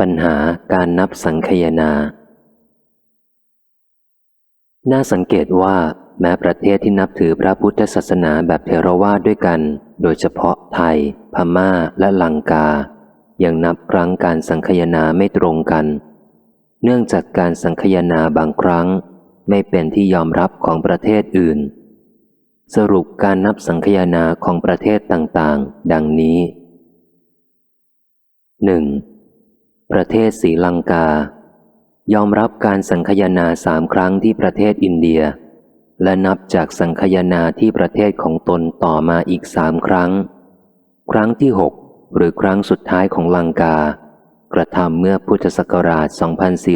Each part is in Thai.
ปัญหาการนับสังคยนา น่าสังเกตว่าแม้ประเทศที่นับถือพระพุทธศาสนาแบบเทรวาด้วยกัน โดยเฉพาะไทย พม่า และลังกา ยังนับครั้งการสังคยนาไม่ตรงกัน เนื่องจากการสังคยนาบางครั้ง ไม่เป็นที่ยอมรับของประเทศอื่น สรุปการนับสังคยนาของประเทศต่างๆ ดังนี้ 1. ประเทศศรีลังกา ยอมรับการสังคยนาสามครั้งที่ประเทศอินเดีย และนับจากสังคยนาที่ประเทศของตนต่อมาอีกสามครั้ง ครั้งที่หกหรือครั้งสุดท้ายของลังกา กระทำเมื่อพุทธศักราช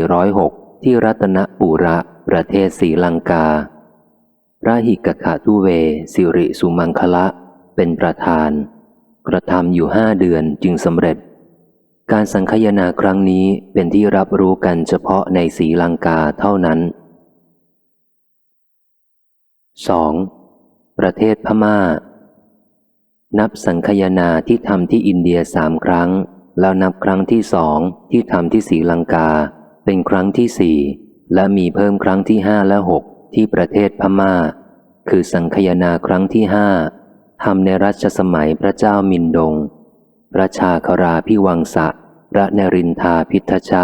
2406 ที่รัตนปุระประเทศศรีลังกา พระหิกขาทุเว สิริสุมังคละ เป็นประธาน กระทำอยู่ห้าเดือนจึงสำเร็จ การสังคยนาครั้งนี้เป็นที่รับรู้กันเฉพาะในศรีลังกาเท่านั้น 2. ประเทศพม่า นับสังคยนาที่ทำที่อินเดียสามครั้ง แล้วนับครั้งที่สองที่ทำที่ศรีลังกา เป็นครั้งที่สี่และมีเพิ่มครั้งที่ห้าและหกที่ประเทศพม่า คือสังคยนาครั้งที่ห้าทำในรัชสมัยพระเจ้ามินดง พระชาคราพิวังสะ พระนรินทาพิทชะ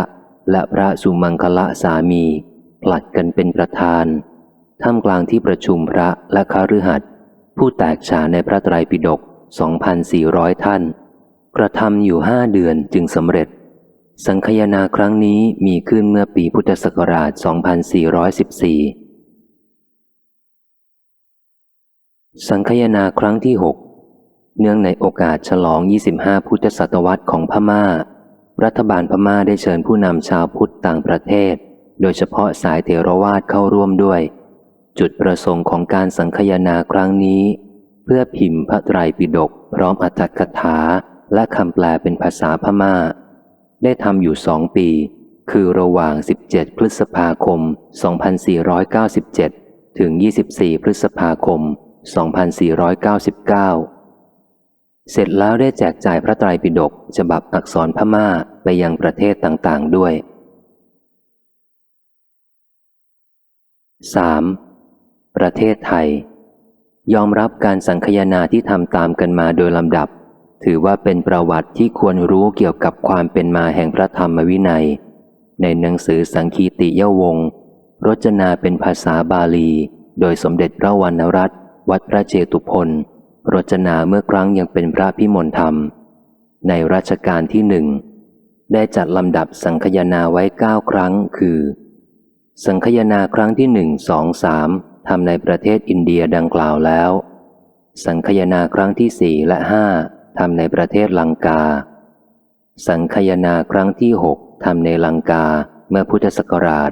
และพระสุมังคละสามี ผลัดกันเป็นประธานท่ามกลางที่ประชุมพระและคาฤหัสถ์ผู้แตกฉานในพระไตรปิฎก2,400 ท่าน กระทำอยู่ห้าเดือนจึงสำเร็จ สังคยนาครั้งนี้มีขึ้นเมื่อปีพุทธศักราช 2414 สังคยนาครั้งที่ 6 เนื่องในโอกาสฉลอง 25 พุทธศตวรรษของพมา่า รัฐบาลพม่าได้เชิญผู้นำชาวพุทธต่างประเทศ โดยเฉพาะสายเทรวาสเข้าร่วมด้วย จุดประสงค์ของการสังคยนาครั้งนี้ เพื่อพิมพ์พระไตรปิฎกพร้อมอัตถกถาและคำแปลเป็นภาษาพม่า ได้ทำอยู่สองปี คือระหว่าง 17 พฤษภาคม 2497 ถึง 24 พฤษภาคม 2499 เสร็จแล้วได้แจกจ่ายพระไตรปิฎกฉบับอักษรพม่าไปยังประเทศต่างๆด้วย 3. ประเทศไทย ยอมรับการสังคยนาที่ทำตามกันมาโดยลำดับ ถือว่าเป็นประวัติที่ควรรู้เกี่ยวกับความเป็นมาแห่งพระธรรมวินัย ในหนังสือสังคีติยวงรจนาเป็นภาษาบาลี โดยสมเด็จพระวรรณรัตน์วัดพระเจตุพน รจนาเมื่อครั้งยังเป็นพระพิมลธรรม ในรัชกาลที่หนึ่ง ได้จัดลำดับสังคยนาไว้เก้าครั้ง คือ สังคยนาครั้งที่หนึ่งสองสามทำในประเทศอินเดียดังกล่าวแล้ว สังคยนาครั้งที่สี่และห้าทำในประเทศลังกา สังคยนาครั้งที่หกทำในลังกาเมื่อพุทธศักราช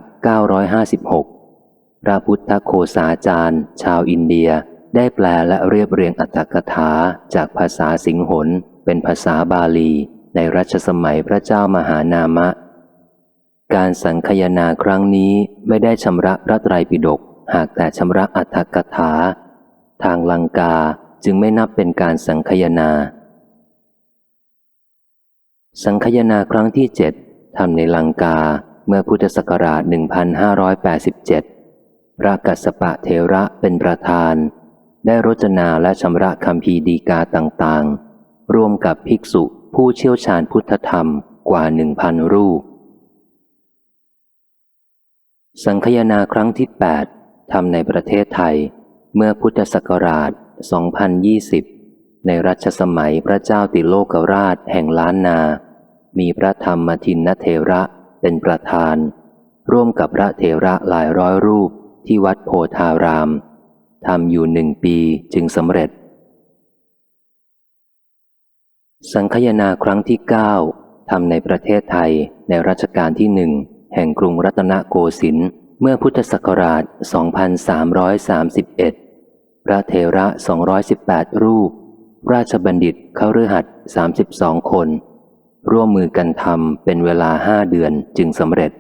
956 พระพุทธโคสาจารย์ ชาวอินเดีย ได้แปลและเรียบเรียงอัตถกถาจากภาษาสิงหนเป็นภาษาบาลีในรัชสมัยพระเจ้ามหานามะ การสังคยนาครั้งนี้ไม่ได้ชำระพระไตรปิฎกหากแต่ชำระอัตถกถา ทางลังกาจึงไม่นับเป็นการสังคยนา สังคยนาครั้งที่เจ็ดทำในลังกาเมื่อพุทธศักราช 1587 พระกัสสปะเทระเป็นประธาน ได้รจนาและชำระคำพีดีกาต่างๆ ร่วมกับภิกษุผู้เชี่ยวชาญพุทธธรรมกว่าหนึ่งพันรูป สังคยนาครั้งที่ 8ทำในประเทศไทย เมื่อพุทธศักราช 2020 ในรัชสมัยพระเจ้าติโลกราชแห่งล้านนา มีพระธรรมทินนเทระเป็นประธาน ร่วมกับพระเทระหลายร้อยรูปที่วัดโพธาราม ทำอยู่หนึ่งปีจึงสำเร็จ สังคยนาครั้งที่เก้าทำในประเทศไทยในรัชกาลที่หนึ่งแห่งกรุงรัตนโกสินทร์เมื่อพุทธศักราช 2331 พระเทระ 218 รูป ราชบัณฑิตเข้าฤหัส 32 คน ร่วมมือกันทำเป็นเวลาห้าเดือนจึงสำเร็จ